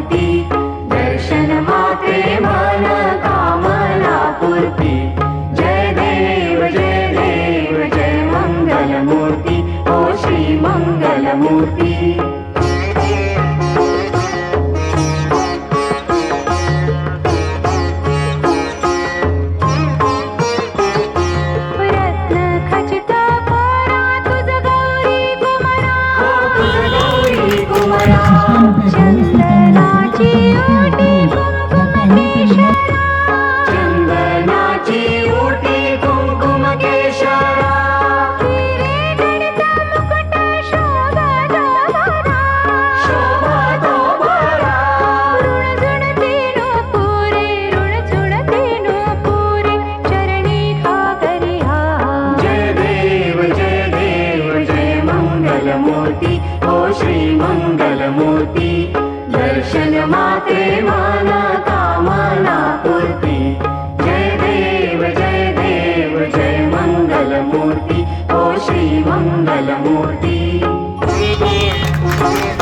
पूर्ति दर्शन मात्रे मन कामना पूर्ति जय देव जय देव जय मङ्गलमूर्ति ओ श्रीमङ्गलमूर्ति चंदनाची Thank you.